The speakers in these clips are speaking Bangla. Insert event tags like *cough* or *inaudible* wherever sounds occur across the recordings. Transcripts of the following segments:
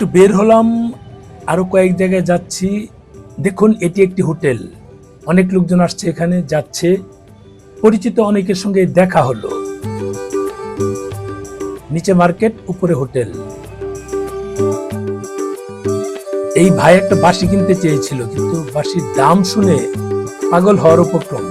একটু বের হলাম, আরও কয়েক জায়গায় যাচ্ছি। দেখুন, এটি একটি হোটেল। অনেক লোকজন আসছে এখানে, যাচ্ছে। পরিচিত অনেকের সঙ্গে দেখা হলো। নিচে মার্কেট, উপরে হোটেল। এই ভাই একটা বাঁশি কিনতে চেয়েছিল, কিন্তু বাঁশির দাম শুনে পাগল হওয়ার উপক্রম।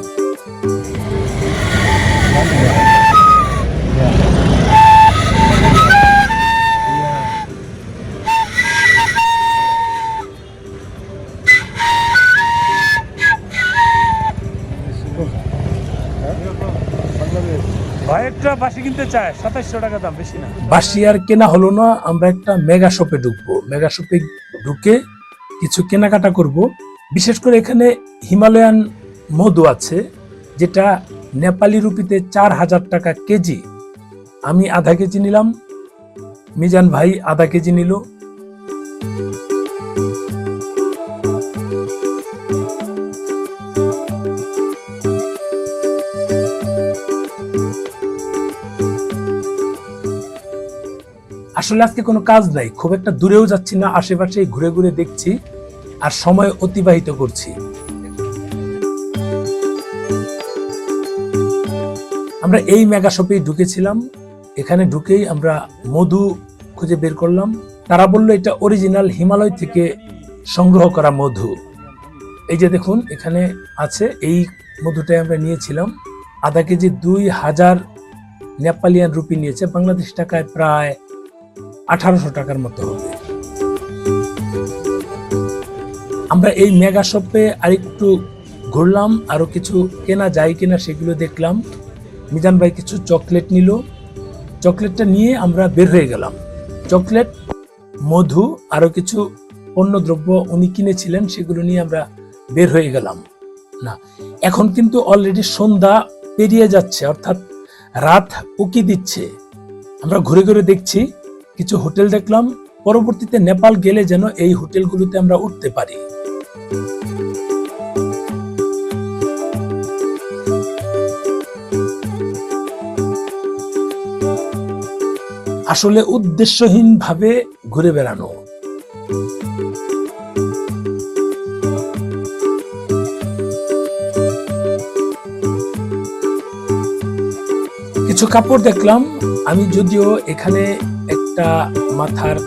একটা বাসি কিনতে চায়, সাতাইশশো টাকা দাম, বেশি না। বাসি আর কেনা হলো না, আমরা একটা মেগা শপে ঢুকবো। মেগা শপে ঢুকে কিছু কেনাকাটা করব। বিশেষ করে এখানে হিমালয়ান মধু আছে, যেটা নেপালি রুপিতে চার হাজার টাকা কেজি। আমি আধা কেজি নিলাম, মিজান ভাই আধা কেজি নিল। আসলে আজকে কোনো কাজ নাই, খুব একটা দূরেও যাচ্ছি না আশেপাশে ঘুরে ঘুরে দেখছি আর সময় অতিবাহিত করছি। আমরা এই মেগা শপেই ঢুকেছিলাম, এখানে ঢুকেই আমরা মধু খুঁজে বের করলাম। তারা বলল, এটা অরিজিনাল হিমালয় থেকে সংগ্রহ করা মধু। এই যে দেখুন, এখানে আছে, এই মধুটাই আমরা নিয়েছিলাম। আধা কেজি দুই হাজার নেপালিয়ান রুপি নিয়েছে, বাংলাদেশ টাকায় প্রায় আঠারোশো টাকার মতো হবে। আমরা এই মেগা শপে আরেকটু ঘুরলাম, আরও কিছু কেনা যায় কিনা সেগুলো দেখলাম। মিজান ভাই কিছু চকলেট নিল। চকলেটটা নিয়ে আমরা বের হয়ে গেলাম। চকলেট, মধু, আরও কিছু পণ্য দ্রব্য উনি কিনেছিলেন, সেগুলো নিয়ে আমরা বের হয়ে গেলাম। না, এখন কিন্তু অলরেডি সন্ধ্যা পেরিয়ে যাচ্ছে, অর্থাৎ রাত উকি দিচ্ছে। আমরা ঘুরে ঘুরে দেখছি কিছু হোটেল দেখলাম, পরবর্তীতে নেপাল গেলে যেন এই হোটেলগুলোতে আমরা উঠতে পারি। আসলে উদ্দেশ্যহীন ভাবে ঘুরে বেড়ানো। কিছু কাপড় দেখলাম, আমি যদিও এখানে একটা মাথার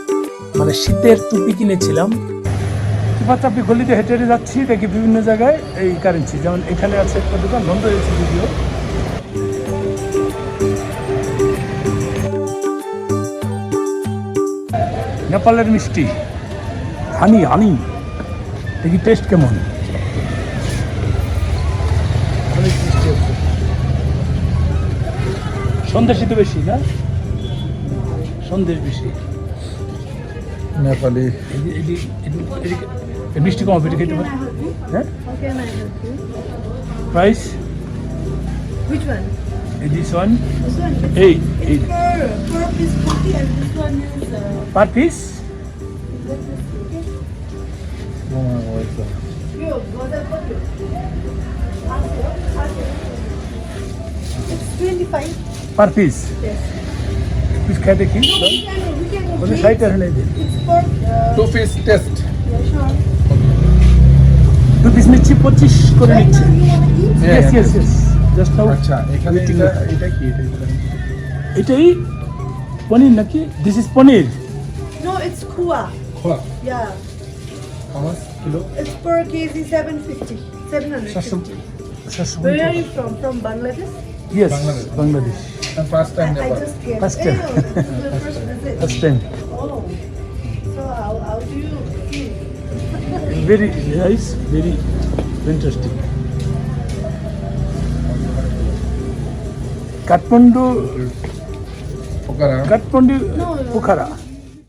মানে শীতের টুপি কিনেছিলাম। আপনি গলিতে হেঁটে হেঁটে যাচ্ছি, দেখি বিভিন্ন জায়গায় এই কারেন্সি যেমন এখানে আছে একটা দোকান, বন্ধ হয়েছে যদিও। নেপালের মিষ্টি, হানি হানি, দেখি টেস্ট কেমন। অনেক মিষ্টি তো বেশি, না? সন্দেশ বেশি নেপালি মিষ্টি কম হবে এটা খেতে পারি হ্যাঁ? Price Which one? এই দিস ওয়ান This one? এই এই Per, per piece 40 and this one is uh, per piece pure. What I put it? It's 25. Per piece Yes. Piece খাই দেখি No, we can, we can ওদের make- সাইড হলে uh, টু পিস টেস্ট. দু পিস নিচ্ছি পঁচিশ করে নিচ্ছি yes. Yes yes just now আচ্ছা এখানে এটা কি এটা এটাই পনির নাকি this is paneer No, it's kuah. Khoya Yeah. আমার কিলো It's per kg 750. 750. সাতশো Where are you from? From Bangladesh? Yes, Bangladesh. Bangladesh. And first time I, I just came. First time. *laughs* Hey, first. First time. Oh, so how, how do you feel? very nice, very interesting. Kathmandu. Pokhara. Kathmandu. No, no. Pokhara.